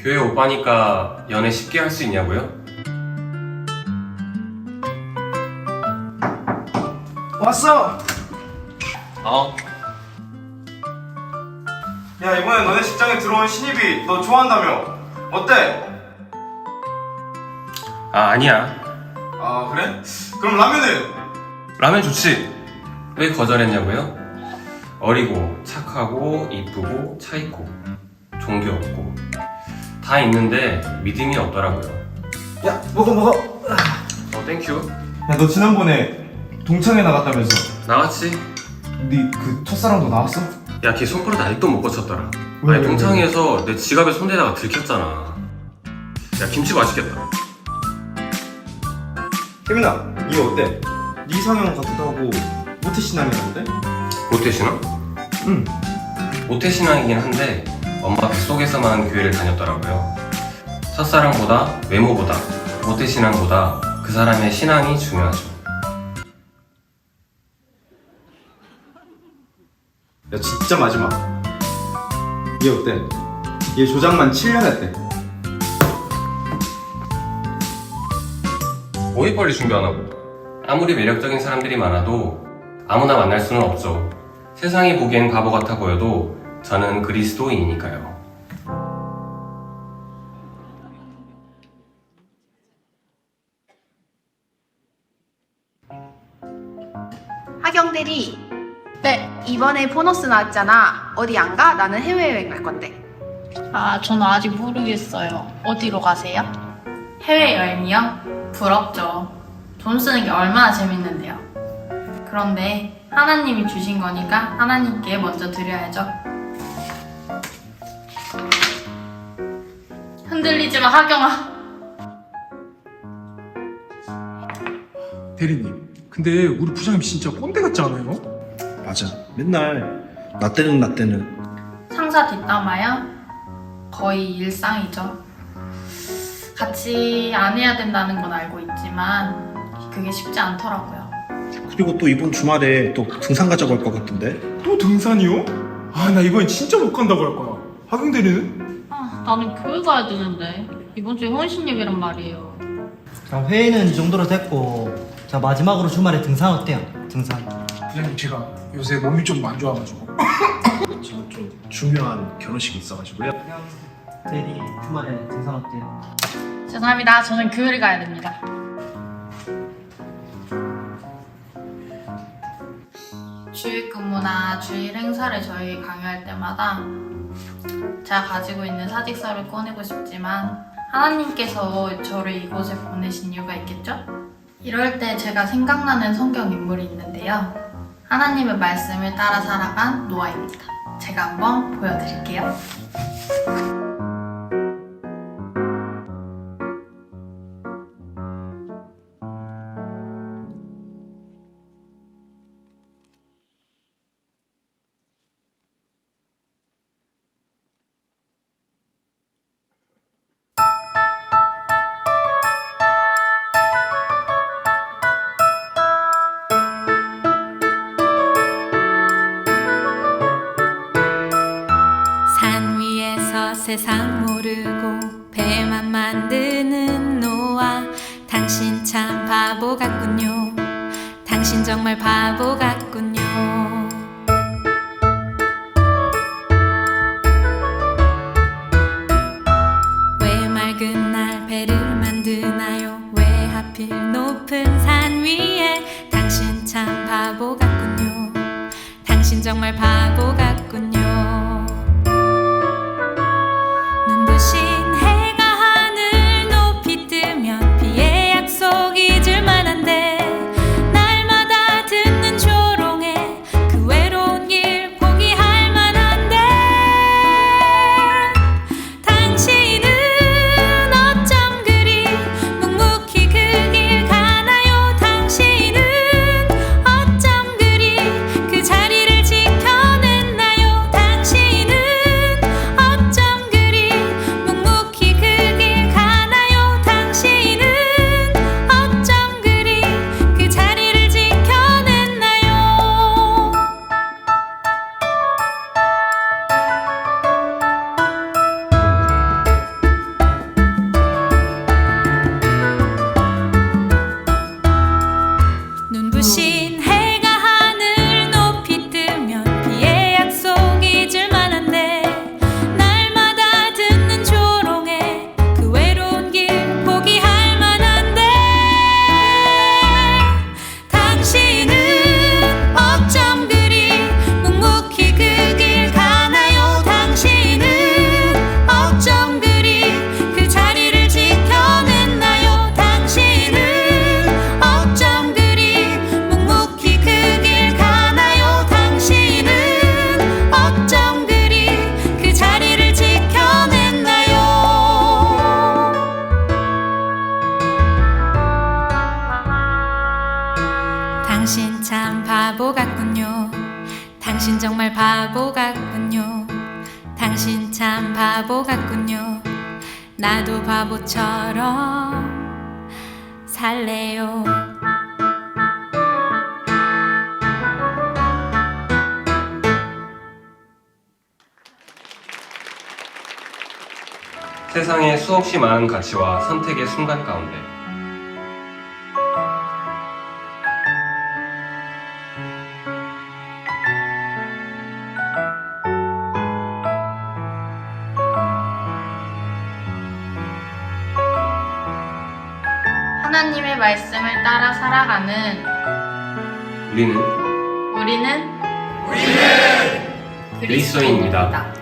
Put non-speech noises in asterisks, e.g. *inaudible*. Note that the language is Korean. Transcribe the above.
교회 오빠니까 연애 쉽게 할 수 있냐고요? 왔어! 어. 야 이번에 너네 직장에 들어온 신입이 너 좋아한다며 어때? 아 아니야. 아 그래? 그럼 라면은? 라면 좋지. 왜 거절했냐고요? 어리고 착하고 이쁘고 차 있고 종교 없고 다 있는데 믿음이 없더라고요. 야 먹어 먹어 어 땡큐. 야 너 지난번에 동창회 나갔다면서 나왔지? 네 그 첫사랑도 나왔어? 야 걔 손가락 아직도 못 고쳤더라. 왜, 아니 왜, 동창회에서 내 지갑에 손대다가 들켰잖아. 야 김치 맛있겠다. 혜민아 이거 어때? 네 이상형 같기도 하고 모태신앙이라는데? 모태 신앙? 응 모태 신앙이긴 한데 엄마 뱃속에서만 교회를 다녔더라고요. 첫사랑보다 외모보다 모태 신앙보다 그 사람의 신앙이 중요하죠. 야 진짜 마지막 얘 어때? 얘 조장만 7년 했대 뭐이 빨리 준비 안 하고? 아무리 매력적인 사람들이 많아도 아무나 만날 수는 없죠. 세상이 보기엔 바보 같아 보여도 저는 그리스도인이니까요. 하경 대리. 네. 이번에 보너스 나왔잖아. 어디 안 가? 나는 해외여행 갈 건데. 아, 저는 아직 모르겠어요. 어디로 가세요? 해외여행이요? 부럽죠. 돈 쓰는 게 얼마나 재밌는데요. 그런데 하나님이 주신 거니까 하나님께 먼저 드려야죠. 흔들리지 마, 하경아. 대리님, 근데 우리 부장님 진짜 꼰대 같지 않아요? 맞아. 맨날 나 때는 나 때는 상사 뒷담화요? 거의 일상이죠. 같이 안 해야 된다는 건 알고 있지만 그게 쉽지 않더라고요. 그리고 또 이번 주말에 또 등산 가자고 할 것 같던데. 또 등산이요? 아, 나 이번엔 진짜 못 간다고 할 거야. 하경 대리는? 아, 나는 교회 가야 되는데 이번 주에 혼신예배란 말이에요. 자, 회의는 이 정도로 됐고 자 마지막으로 주말에 등산 어때요? 등산 부장님, 제가 요새 몸이 좀 안 좋아가지고. *coughs* 저는 좀 중요한 결혼식이 있어가지고요. 대리 주말에 등산 어때요? 죄송합니다. 저는 교회를 가야 됩니다. 주일 근무나 주일 행사를 저희 강요할 때마다 제가 가지고 있는 사직서를 꺼내고 싶지만 하나님께서 저를 이곳에 보내신 이유가 있겠죠? 이럴 때 제가 생각나는 성경 인물이 있는데요. 하나님의 말씀을 따라 살아간 노아입니다. 제가 한번 보여드릴게요. 세상 모르고 배만 만드는 노아. 당신 참 바보 같군요. 당신 정말 바보 같군요. 왜 맑은 날 배를 만드나요? 왜 하필 높은 산 위에? 당신 참 바보 같군요. 당신 정말 바보 같군요 바보 같군요. 당신 참 바보 같군요. 나도 바보처럼 살래요. 세상에 수없이 많은 가치와 선택의 순간 가운데 말씀을 따라 살아가는 우리는 우리는 그리스도인입니다. 그리스도인입니다.